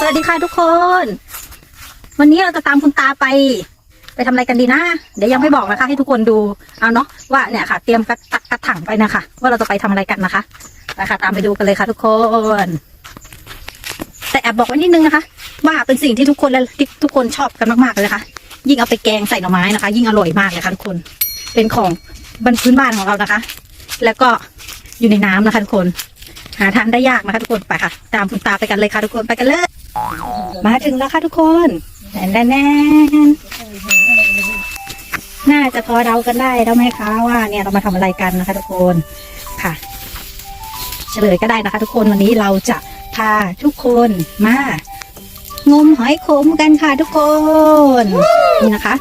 สวัสดีค่ะทุกคน วันนี้เราจะตามคุณตาไป ไปทำอะไรกันดีนะ เดี๋ยวยังไม่บอกนะคะ ให้ทุกคนดูเอาเนาะว่าเนี่ยค่ะ เตรียมกระตักกระถังไปนะคะ ว่าเราจะไปทำอะไรกันนะคะไปค่ะตามไปดูกันเลยค่ะทุกคน แต่แอบบอกไว้นิดนึงนะคะ ว่าเป็นสิ่งที่ทุกคนและท,ทุกคนชอบกันมากๆเลยนะคะ ยิ่งเอาไปแกงใส่หน่อไม้นะคะ ยิ่งอร่อยมากเลยค่ะทุกคน เป็นของบรรพื้นบ้านของเรานะคะ แล้วก็อยู่ในน้ำนะคะ ทุกคน หาทานได้ยากนะคะ ทุกคนไปค่ะ ตามคุณตาไปกันเลยค่ะทุกคนไปกันเลย มาถึงแล้วค่ะทุกคนแน่นแน่นน่าจะพอเดากันได้แล้วไหมคะว่าเนี่ยเรามาทำอะไรกันนะคะ ทุกคนค่ะ เฉลยก็ได้นะคะ ทุกคนวันนี้เราจะพาทุกคนมางมหอยขมกันค่ะทุกคนนี่นะคะ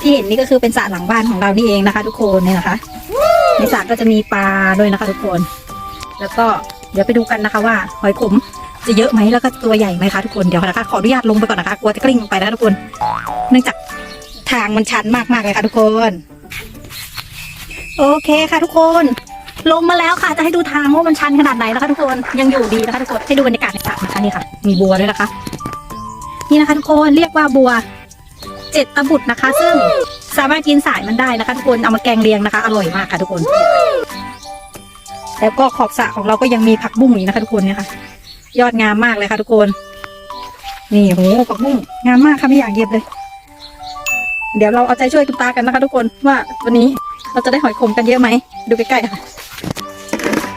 ที่เห็นนี่ก็คือเป็นสระหลังบ้านของเรานี่เองนะคะ ทุกคนนี่นะคะ ในสระก็จะมีปลาด้วยนะคะ ทุกคน แล้วก็เดี๋ยวไปดูกันนะคะ ว่าหอยขม จะเยอะไหมแล้วก็ตัวใหญ่ไหมคะทุกคนเดี๋ยวนะคะขออนุญาตลงไปก่อนนะคะกลัวจะกลิ้งลงไปนะทุกคน เนื่องจากทางมันชันมากๆเลยค่ะทุกคน โอเคค่ะทุกคน ลงมาแล้วค่ะจะให้ดูทางว่ามันชันขนาดไหนนะคะทุกคนยังอยู่ดีนะคะทุกคนให้ดูบรรยากาศในสระนะคะนี่ค่ะ มีบัวด้วยนะคะ นี่นะคะ ทุกคนเรียกว่าบัวเจ็ดตะบุตรนะคะ ซึ่งสามารถกินสายมันได้นะคะ ทุกคนเอามาแกงเลียงนะคะ อร่อยมากค่ะทุกคน แล้วก็ขอบสระของเราก็ยังมีผักบุ้งอีกนะคะทุกคนเนี่ยค่ะ ยอดงามมากเลยค่ะทุกคน นี่โหผักบุ้งงามมากค่ะไม่อยากเย็บเลย เดี๋ยวเราเอาใจช่วยคุณตากันนะคะ ทุกคนว่าวันนี้เราจะได้หอยขมกันเยอะไหมดูใกล้ๆค่ะ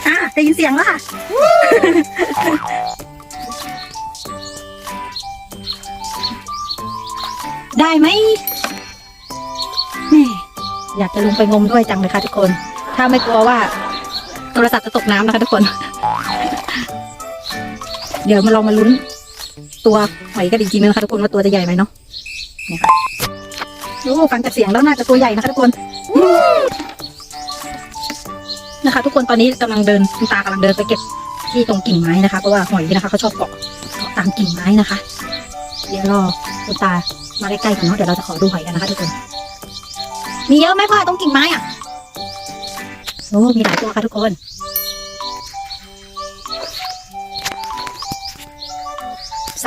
อะได้ยินเสียงแล้วค่ะได้ไหมแม่อยากจะลงไปงมด้วยจังเลยค่ะทุกคน ถ้าไม่กลัวว่าโทรศัพท์จะตกน้ำนะคะทุกคน เดี๋ยวมาลองมาลุ้น ตัวหอยกันอีกทีนึงนะคะทุกคนว่าตัวจะใหญ่ไหมเนาะเนี่ยค่ะโอ้ฟังจากเสียงแล้วน่าจะตัวใหญ่นะคะทุกคนนะคะ ทุกคนตอนนี้กำลังเดินคุณตากำลังเดินไปเก็บที่ตรงกิ่งไม้นะคะเพราะว่าหอยนะคะเขาชอบเกาะเกาะตามกิ่งไม้นะคะ เดี๋ยวรอคุณตามาใกล้ๆกันเนาะเดี๋ยวเราจะขอดูหอยกันนะคะทุกคน มีเยอะไหมพ่อตรงกิ่งไม้อะโอ้มีหลายตัวค่ะทุกคน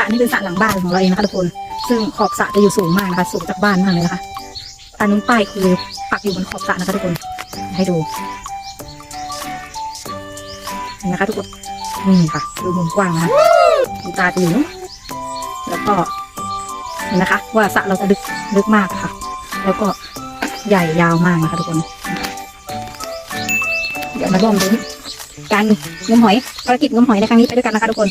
ระนี่เป็นสระหลังบ้านของเราเองนะคะทุกคน ซึ่งขอบสระจะอยู่สูงมากนะคะสูงจากบ้านมากเลยนะคะอันนู้นป้ายคือปักอยู่บนขอบสระนะคะทุกคน ให้ดูนะคะทุกคนนี่ค่ะดูมุมกว้างนะคะดูตาจะอยู่แล้วก็เห็นนะคะ ว่าสระเราจะลึกลึกมากค่ะ แล้วก็ใหญ่ยาวมากนะคะทุกคน เดี๋ยวมาร่วมดูการงมหอยภารกิจงมหอยในครั้งนี้ไปด้วยกันนะคะทุกคน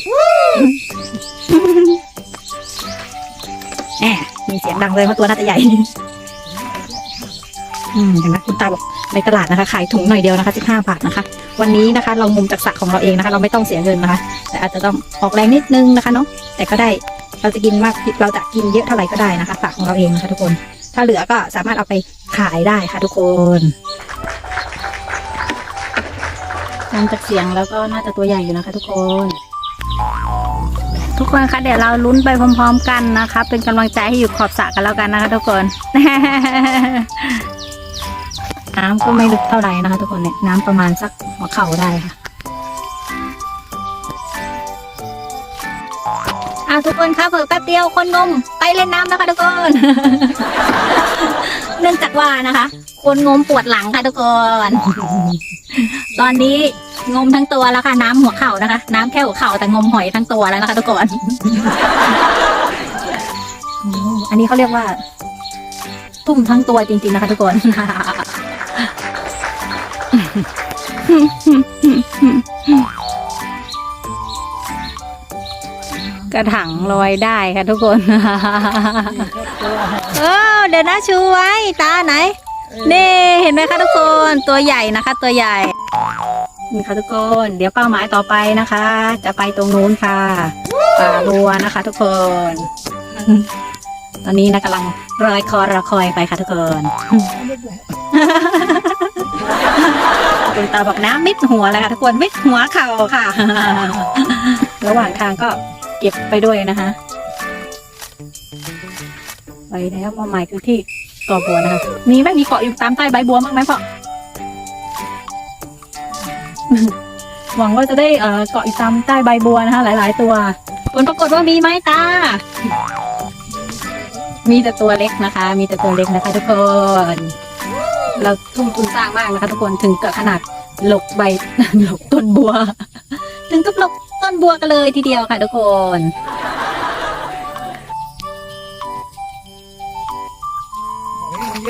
มีเสียงดังเลยเพราะตัวน่าจะใหญ่ อืมเห็นไหมคุณตาบอกในตลาดนะคะ ขายถุงหน่อยเดียวนะคะ15บาทนะคะ วันนี้นะคะ เรางมจากสระของเราเองนะคะ เราไม่ต้องเสียเงินนะคะ แต่อาจจะต้องออกแรงนิดนึงนะคะเนาะแต่ก็ได้เราจะกินมากเราจะกินเยอะเท่าไหร่ก็ได้นะคะสระของเราเองนะคะทุกคน ถ้าเหลือก็สามารถเอาไปขายได้ค่ะ ทุกคนฟังจากเสียงแล้วก็น่าจะตัวใหญ่อยู่นะคะ ทุกคน ทุกคนคะเดี๋ยวเราลุ้นไปพร้อม ๆ กันนะคะ เป็นกำลังใจให้อยู่ขอบสระกันแล้วกันนะคะ ทุกคนน้ำก็ไม่ลึกเท่าไหร่นะคะ ทุกคนเนี่ยน้ำประมาณสักหัวเข่าได้ค่ะอะทุกคนคะเผื่อแป๊บเดียวคนงมไปเล่นน้ำนะคะทุกคน เนื่องจากว่านะคะ คนงมปวดหลังค่ะทุกคน ตอนนี้ งมทั้งตัวแล้วค่ะ น้ำหัวเข่านะคะ น้ำแค่หัวเข่าแต่งมหอยทั้งตัวแล้วนะคะทุกคนอืมอันนี้เขาเรียกว่า ทุ่มทั้งตัวจริง ๆ นะคะ ทุกคนกระถังลอยได้ค่ะทุกคนเออเดี๋ยวนะชูไว้ ตาไหน นี่เห็นไหมคะทุกคน ตัวใหญ่นะคะ ตัวใหญ่ นี่ค่ะทุกคน เดี๋ยวเป้าหมายต่อไปนะคะ จะไปตรงนู้นค่ะป่าบัวนะคะ ทุกคน ตอนนี้นะกำลังรอยคอรอคอยไปค่ะทุกคนคุณตาบอกน้ำมิดหัวแล้วค่ะทุกคนมิดหัวเข่าค่ะ ระหว่างทางก็เก็บไปด้วยนะคะไปแล้วเป้าหมายคือที่เกาะบัวนะคะมีไหมมีเกาะอยู่ตามใต้ใบบัวบ้างไหมพ่อ หวังว่าจะได้เอ่อเกาะอยู่ตามใต้ใบบัวนะคะ หลาย ๆ ตัว ผลปรากฏว่ามีไหมตา มีแต่ตัวเล็กนะคะ มีแต่ตัวเล็กนะคะ ทุกคน เราทุ่มทุนสร้างมากนะคะ ทุกคนถึงกับขนาดหลบใบ หลบต้นบัว ถึงกับหลบต้นบัวกันเลยทีเดียวค่ะทุกคน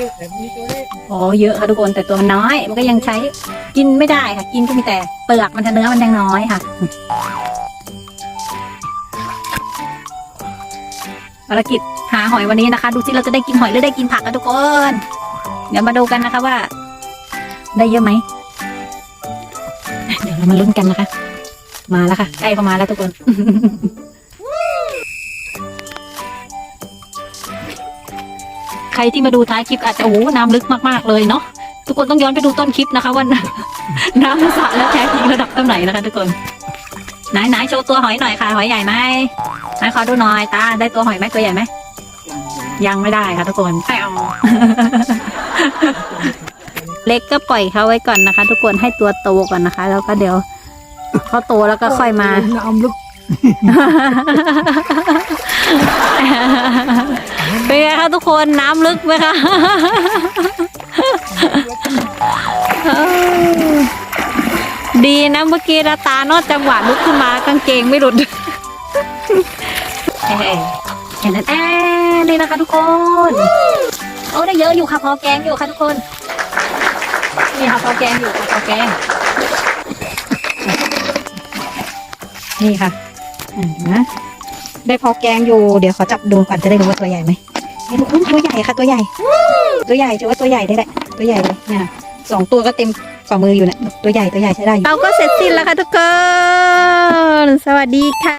อะแต่มีตัวเลขโอ้เยอะค่ะทุกคนแต่ตัวมันน้อย มันก็ยังใช้กินไม่ได้ค่ะ กินก็มีแต่เปลือกมันจะเนื้อมันยังน้อยค่ะภารกิจหาหอยวันนี้นะคะ ดูสิเราจะได้กินหอยหรือได้กินผักกันทุกคน เดี๋ยวมาดูกันนะคะว่า ได้เยอะไหมเดี๋ยวเรามาลุ้นกันนะคะ มาแล้วค่ะใกล้เข้ามาแล้วทุกคน ใครที่มาดูท้ายคลิปอาจจะโอ้น้ำลึกมากๆเลยเนาะทุกคนต้องย้อนไปดูต้นคลิปนะคะว่าน้ำในสระแล้วแท้จริงระดับเท่าไหร่นะคะ ทุกคนไหนไหนโชว์ตัวหอยหน่อยค่ะหอยใหญ่ไหมไหนขอดูหน่อยตาได้ตัวหอยไหมตัวใหญ่ไหมยังไม่ได้ค่ะทุกคนไม่เอาเล็กก็ปล่อยเขาไว้ก่อนนะคะ ทุกคนให้ตัวโตก่อนนะคะ แล้วก็เดี๋ยวเขาโตแล้วก็ค่อยมาน้ำลึก เป็นไงคะทุกคนน้ำลึกไหมคะดีนะเมื่อกี้นะตานอดจังหวะลุกขึ้นมากางเกงไม่หลุดเอ้ยแค่นั้นเอนี่นะคะทุกคน โอ้ได้เยอะอยู่ค่ะพอแกงอยู่ค่ะทุกคน นี่ค่ะพอแกงอยู่พอแกง นี่ค่ะ นะได้พอแกงอยู่ เดี๋ยวขอจับดูก่อนจะได้รู้ว่าตัวใหญ่ไหมนี่ทุกคนตัวใหญ่ค่ะตัวใหญ่ ตัวใหญ่ถือว่าตัวใหญ่ได้แหละ ตัวใหญ่เลยเนี่ยสองตัวก็เต็มฝ่ามืออยู่เนี่ยตัวใหญ่ตัวใหญ่ใช้ได้อยู่เราก็เสร็จสิ้นแล้วค่ะทุกคน สวัสดีค่ะ